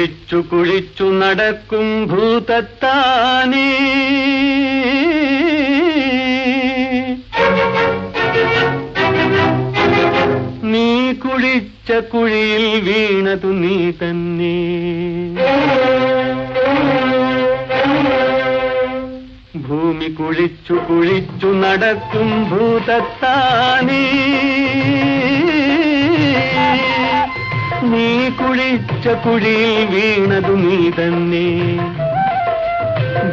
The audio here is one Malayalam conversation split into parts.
കുഴിച്ചു കുഴിച്ചു നടക്കും ഭൂതത്താനേ. നീ കുളിച്ച കുഴിയിൽ വീണതു നീ തന്നെ. ഭൂമി കുളിച്ചു കുളിച്ചു നടക്കും ഭൂതത്താനേ. നീ കുഴിച്ച കുഴിയിൽ വീണതു നീ തന്നെ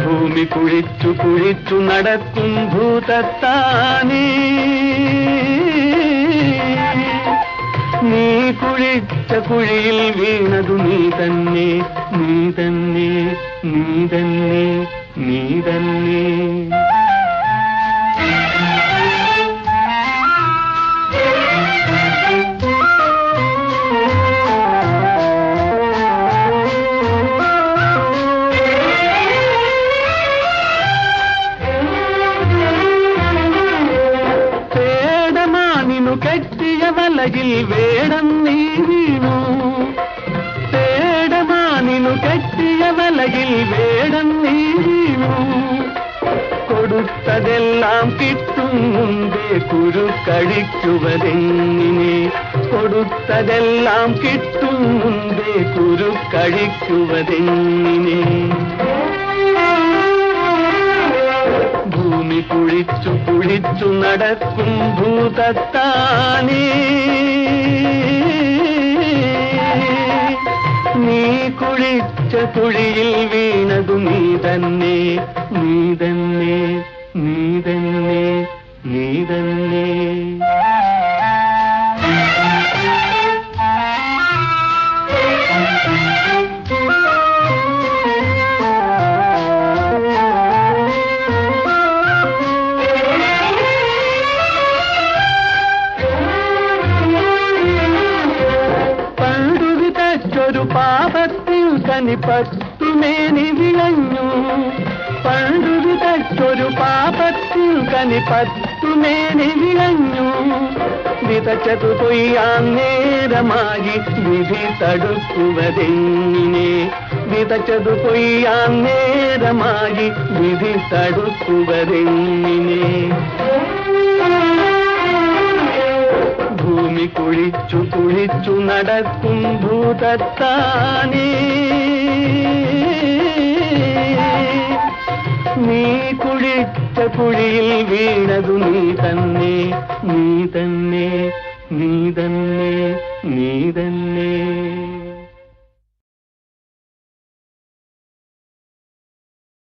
ഭൂമി കുഴിച്ചു കുഴിച്ചു നടക്കും ഭൂതത്താനേ. നീ കുഴിച്ച കുഴിയിൽ വീണതു നീ തന്നെ നീ തന്നെ നീ തന്നെ നീ തന്നെ പേടമാനിനു കെട്ടിയ വലയിൽ വേടം നീ വീണു പേടമാനിനു കെട്ടിയ വലയിൽ വേടം നീ വീണു കൊടുത്തതെല്ലാം കിട്ടും മുമ്പേ കുരു കഴിക്കുവതെങ്ങിനെ കൊടുത്തതെല്ലാം കിട്ടും മുമ്പേ കുരു കുഴിച്ചു നടക്കും ഭൂതത്താനേ നീ കുളിച്ച കുഴിയിൽ വീണതു നീ തന്നെ നീ തന്നെ നീ തന്നെ നീ തന്നെ. പാപത്തിൽ പത്തുമേനി വിളഞ്ഞു. പണ്ടു പാപത്തിൽ കനിപ്പത്തുമേനി വിളഞ്ഞു. വിതച്ചതു കൊയ്യാൻ നേരമായി വിധി തടുക്കുവതെങ്ങിനെ വിതച്ചതു കൊയ്യാൻ നേരമായി വിധി തടുക്കുവതെങ്ങിനെ ഭൂമി കുഴിച്ചു കുഴിച്ചു നടക്കും ഭൂതത്താനേ. നീ കുളിച്ച കുഴിയിൽ വീണതു നീ തന്നെ നീ തന്നെ നീ തന്നെ നീ തന്നെ.